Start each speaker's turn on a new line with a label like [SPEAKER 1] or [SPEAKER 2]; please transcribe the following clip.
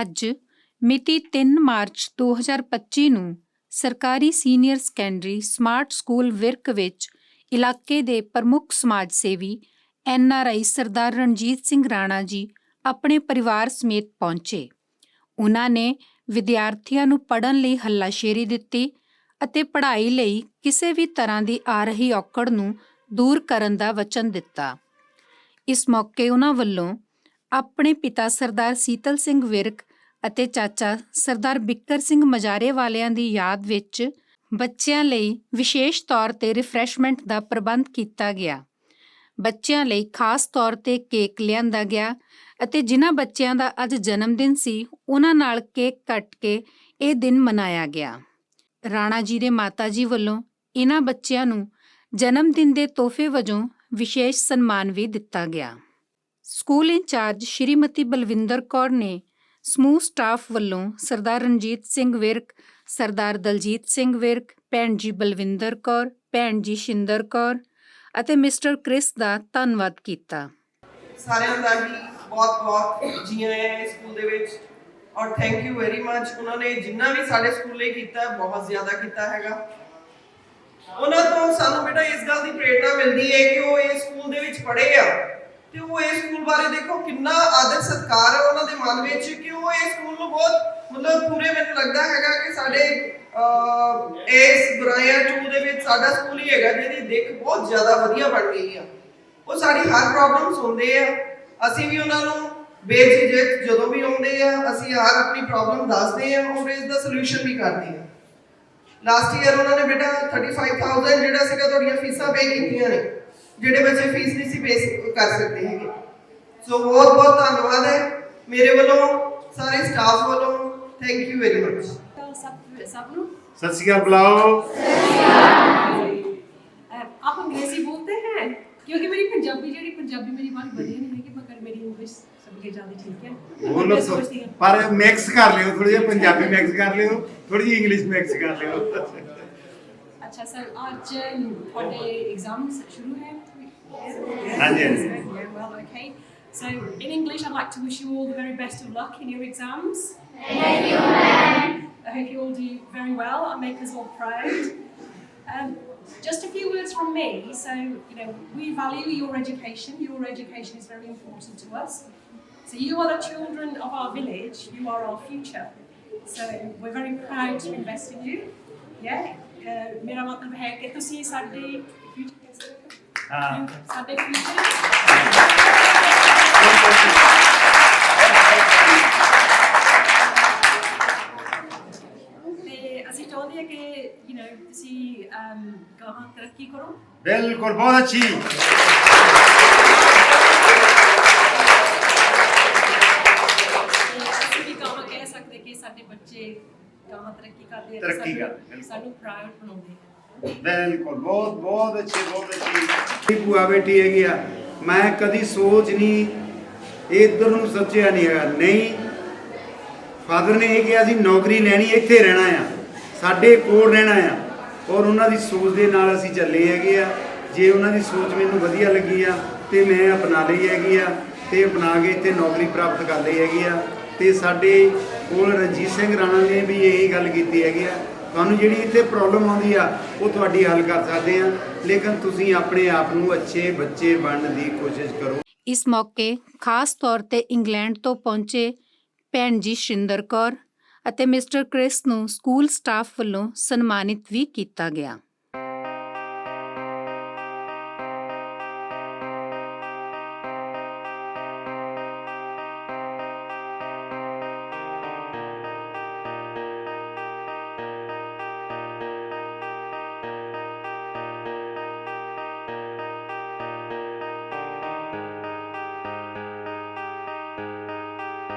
[SPEAKER 1] ਅੱਜ ਮਿਤੀ 3 ਮਾਰਚ 2025 ਨੂੰ ਸਰਕਾਰੀ senior secondary smart school Virk ਵਿੱਚ ਇਲਾਕੇ ਦੇ ਪ੍ਰਮੁੱਖ ਸਮਾਜ ਸੇਵੀ N R I Sardar Ranjit Singh Rana ji ਆਪਣੇ ਪਰਿਵਾਰ ਸਮੇਤ ਪਹੁੰਚੇ। ਉਹਨਾਂ ਨੇ ਵਿਦਿਆਰਥੀਆਂ ਨੂੰ ਪੜ੍ਹਨ ਲਈ ਹੱਲਾਸ਼ੇਰੀ ਦਿੱਤੀ ਅਤੇ ਪੜ੍ਹਾਈ ਲਈ ਕਿਸੇ ਵੀ ਤਰ੍ਹਾਂ ਦੀ ਆ ਰਹੀ ਔਕੜ ਨੂੰ ਦੂਰ ਕਰਨ ਦਾ ਵਚਨ ਦਿੱਤਾ। ਇਸ ਮੌਕੇ ਉਹਨਾਂ ਵੱਲੋਂ ਆਪਣੇ ਪਿਤਾ ਸਰਦਾਰ ਸੀਤਲ ਸਿੰਘ ਵਿਰਕ ਅਤੇ ਚਾਚਾ ਸਰਦਾਰ ਬਿੱਕਰ ਸਿੰਘ ਮਜਾਰੇ ਵਾਲਿਆਂ ਦੀ ਯਾਦ ਵਿੱਚ ਬੱਚਿਆਂ ਲਈ ਵਿਸ਼ੇਸ਼ ਤੌਰ ਤੇ ਰਿਫਰੈਸ਼ਮੈਂਟ ਦਾ ਪ੍ਰਬੰਧ ਕੀਤਾ ਗਿਆ। ਬੱਚਿਆਂ ਲਈ ਖਾਸ ਤੌਰ ਤੇ ਕੇਕ ਲਿਆਂਦਾ ਗਿਆ ਅਤੇ ਜਿਨ੍ਹਾਂ ਬੱਚਿਆਂ ਦਾ ਅੱਜ ਜਨਮ ਦਿਨ ਸੀ, ਉਹਨਾਂ ਨਾਲ ਕੇਕ ਕੱਟ ਕੇ ਇਹ ਦਿਨ ਮਨਾਇਆ ਗਿਆ। ਰਾਣਾ ਜੀ ਦੇ ਮਾਤਾ ਜੀ ਵੱਲੋਂ ਇਹਨਾਂ ਬੱਚਿਆਂ ਨੂੰ ਜਨਮ ਦਿਨ ਦੇ ਤੋਹਫੇ ਵਜੋਂ ਵਿਸ਼ੇਸ਼ ਸਨਮਾਨ ਵੀ ਦਿੱਤਾ ਗਿਆ। ਸਕੂਲ ਇੰਚਾਰਜ ਸ਼੍ਰੀਮਤੀ ਬਲਵਿੰਦਰ ਕੌਰ ਨੇ ਸਮੂਹ ਸਟਾਫ ਵੱਲੋਂ ਸਰਦਾਰ ਰਣਜੀਤ ਸਿੰਘ ਵਿਰਕ, ਸਰਦਾਰ ਦਲਜੀਤ ਸਿੰਘ ਵਿਰਕ, ਭੈਣ ਜੀ ਬਲਵਿੰਦਰ ਕੌਰ, ਭੈਣ ਜੀ ਸ਼ਿੰਦਰ ਕੌਰ ਅਤੇ ਮਿਸਟਰ ਕ੍ਰਿਸ ਦਾ ਧੰਨਵਾਦ ਕੀਤਾ।
[SPEAKER 2] ਸਾਰਿਆਂ ਦਾ ਹੀ ਬਹੁਤ ਬਹੁਤ ਜੀ ਆਇਆਂ ਸਕੂਲ ਦੇ ਵਿੱਚ। ਔਰ ਥੈਂਕ ਯੂ ਵੈਰੀ ਮੱਚ ਉਹਨਾਂ ਨੇ ਜਿੰਨਾ ਵੀ ਸਾਡੇ ਸਕੂਲ ਲਈ ਕੀਤਾ, ਬਹੁਤ ਜ਼ਿਆਦਾ ਕੀਤਾ ਹੈਗਾ। ਉਹਨਾਂ ਤੋਂ ਸਾਨੂੰ ਬੇਟਾ ਇਸ ਗੱਲ ਦੀ ਪ੍ਰੇਰਣਾ ਮਿਲਦੀ ਹੈ ਕਿ ਉਹ ਇਸ ਸਕੂਲ ਦੇ ਵਿੱਚ ਪੜ੍ਹੇ ਆ। ਤੇ ਉਹ ਇਸ ਸਕੂਲ ਬਾਰੇ ਦੇਖੋ ਕਿੰਨਾ ਆਦਰ ਸਤਿਕਾਰ ਹੈ ਉਹਨਾਂ ਦੇ ਮਨ ਵਿੱਚ ਕਿ ਉਹ ਇਸ ਸਕੂਲ ਨੂੰ ਬਹੁਤ ਮਤਲਬ ਪੂਰੇ ਮੈਨੂੰ ਲੱਗਦਾ ਹੈਗਾ ਕਿ ਸਾਡੇ ਇਸ ਬੁਰਾਈਆਂ ਟੂ ਦੇ ਵਿੱਚ ਸਾਡਾ ਸਕੂਲ ਹੀ ਹੈਗਾ ਜਿਹਦੀ ਦੇਖ ਬਹੁਤ ਜ਼ਿਆਦਾ ਵਧੀਆ ਬਣ ਗਈ ਆ। ਉਹ ਸਾਡੀ ਹਰ ਪ੍ਰੋਬਲਮ ਸੁਣਦੇ ਆ। ਅਸੀਂ ਵੀ ਉਹਨਾਂ ਨੂੰ ਬੇਝਿਜਕ ਜਦੋਂ ਵੀ ਆਉਂਦੇ ਆ, ਅਸੀਂ ਹਰ ਆਪਣੀ ਪ੍ਰੋਬਲਮ ਦੱਸਦੇ ਆ ਔਰ ਇਸ ਦਾ ਸੋਲੂਸ਼ਨ ਵੀ ਕਰਦੇ ਆ। ਲਾਸਟ ਈਅਰ ਉਹਨਾਂ ਨੇ ਬੇਟਾ 35000 ਜਿਹੜਾ ਸੀਗਾ, ਤੁਹਾਡੀਆਂ ਫੀਸਾਂ ਪੇ ਕੀਤੀਆਂ ਨੇ। ਜਿਹੜੇ ਬੱਚੇ ਫੀਸ ਨਹੀਂ ਸੀ ਪੇਸ ਕਰ ਸਕਦੇ ਹੈਗੇ ਸੋ ਬਹੁਤ ਬਹੁਤ ਧੰਨਵਾਦ ਹੈ ਮੇਰੇ ਵੱਲੋਂ ਸਾਰੇ ਸਟਾਫ ਵੱਲੋਂ ਥੈਂਕ ਯੂ ਵੈਰੀ ਮਚ
[SPEAKER 3] ਸਭ ਨੂੰ
[SPEAKER 4] ਸਤਿ ਸ਼੍ਰੀ ਅਕਾਲ
[SPEAKER 3] ਬੁਲਾਓ ਆਪ ਅੰਗਰੇਜ਼ੀ ਬੋਲਦੇ ਹੈ क्योंकि मेरी पंजाबी जेडी पंजाबी मेरी बहुत बढ़िया नहीं है कि मगर मेरी इंग्लिश सबके ज़्यादा ठीक है।
[SPEAKER 4] बोलो पर मिक्स कर लियो थोड़ी जी पंजाबी मिक्स कर लियो थोड़ी जी इंग्लिश मिक्स कर लियो।
[SPEAKER 3] ਅੱਛਾ ਸਰ ਅੱਜ ਤੁਹਾਡੇ ਐਗਜ਼ਾਮਸ ਸ਼ੁਰੂ ਹੈ
[SPEAKER 4] ਹਾਂਜੀ, ਹਾਂਜੀ।
[SPEAKER 3] Yeah, well, okay. So, in English, I'd like to wish you all the very best of luck in your exams. Thank you, I hope you all do very well and make us all proud. Um, just a few words from me. So, you know, we value your education. Your education is very important to us. So, you are the children of our village. You are our future. So, we're very proud to invest in you. Yeah. ਮੇਰਾ ਮਤਲਬ ਹੈ ਕਿ ਤੁਸੀਂ ਸਾਡੇ
[SPEAKER 4] ਹਾਂ।
[SPEAKER 3] ਸਾਡੇ ਅਸੀਂ ਚਾਹੁੰਦੇ ਹਾਂ ਕਿ ਯੂ نو ਤੁਸੀਂ ਅਮ ਗਾਹਾਂ ਤਰੱਕੀ ਕਰੋ।
[SPEAKER 4] ਬਿਲਕੁਲ ਬਹੁਤ ਅੱਛੀ।
[SPEAKER 3] ਤੇ ਅਸੀਂ ਵੀ ਗਾਹਾਂ ਕਹਿ ਸਕਦੇ ਕਿ ਸਾਡੇ ਬੱਚੇ ਤਰੱਕੀ ਕਰਦੇ ਆ
[SPEAKER 4] ਤਰੱਕੀ
[SPEAKER 3] ਸਾਨੂੰ-
[SPEAKER 4] ਕਰਦੇ, ਬਿਲਕੁਲ।
[SPEAKER 3] ਸਾਨੂੰ ਪ੍ਰਾਊਡ ਬਣਾਉਂਦੇ ਆ।
[SPEAKER 4] ਬਿਲਕੁਲ ਬਹੁਤ ਬਹੁਤ ਅੱਛੀ ਬਹੁਤ ਅੱਛੀ। ਭੂਆ ਬੇਟੀ ਹੈਗੀ ਆ। ਮੈਂ ਕਦੀ ਸੋਚ ਨਹੀਂ ਇਧਰ ਨੂੰ ਸੋਚਿਆ ਨਹੀਂ ਹੈਗਾ। ਨਹੀਂ ਫਾਦਰ ਨੇ ਇਹ ਕਿਹਾ ਸੀ ਨੌਕਰੀ ਲੈਣੀ ਇੱਥੇ ਰਹਿਣਾ ਆ। ਸਾਡੇ ਕੋਲ ਰਹਿਣਾ ਆ। ਔਰ ਉਹਨਾਂ ਦੀ ਸੋਚ ਦੇ ਨਾਲ ਅਸੀਂ ਚੱਲੇ ਹੈਗੇ ਆ। ਜੇ ਉਹਨਾਂ ਦੀ ਸੋਚ ਮੈਨੂੰ ਵਧੀਆ ਲੱਗੀ ਆ ਤੇ ਮੈਂ ਅਪਣਾ ਲਈ ਹੈਗੀ ਆ ਤੇ ਅਪਣਾ ਕੇ ਇੱਥੇ ਨੌਕਰੀ ਪ੍ਰਾਪਤ ਕਰ ਲਈ ਹੈਗੀ ਆ। ਤੇ ਸਾਡੇ ਕੋਲ ਰਣਜੀਤ ਸਿੰਘ ਰਾਣਾ ਨੇ ਵੀ ਇਹੀ ਗੱਲ ਕੀਤੀ ਹੈਗੀ ਆ। ਤੁਹਾਨੂੰ ਜਿਹੜੀ ਇੱਥੇ ਪ੍ਰੋਬਲਮ ਆਉਂਦੀ ਆ, ਉਹ ਤੁਹਾਡੀ ਹੱਲ ਕਰ ਸਕਦੇ ਆ। ਲੇਕਿਨ ਤੁਸੀਂ ਆਪਣੇ ਆਪ ਨੂੰ ਅੱਛੇ ਬੱਚੇ ਬਣਨ ਦੀ ਕੋਸ਼ਿਸ਼ ਕਰੋ।
[SPEAKER 1] ਇਸ ਮੌਕੇ ਖਾਸ ਤੌਰ ਤੇ ਇੰਗਲੈਂਡ ਤੋਂ ਪਹੁੰਚੇ ਭੈਣ ਜੀ ਸ਼ਿੰਦਰ ਕੌਰ ਅਤੇ ਮਿਸਟਰ ਕ੍ਰਿਸ ਨੂੰ ਸਕੂਲ ਸਟਾਫ ਵੱਲੋਂ ਸਨਮਾਨਿਤ ਵੀ ਕੀਤਾ ਗਿਆ।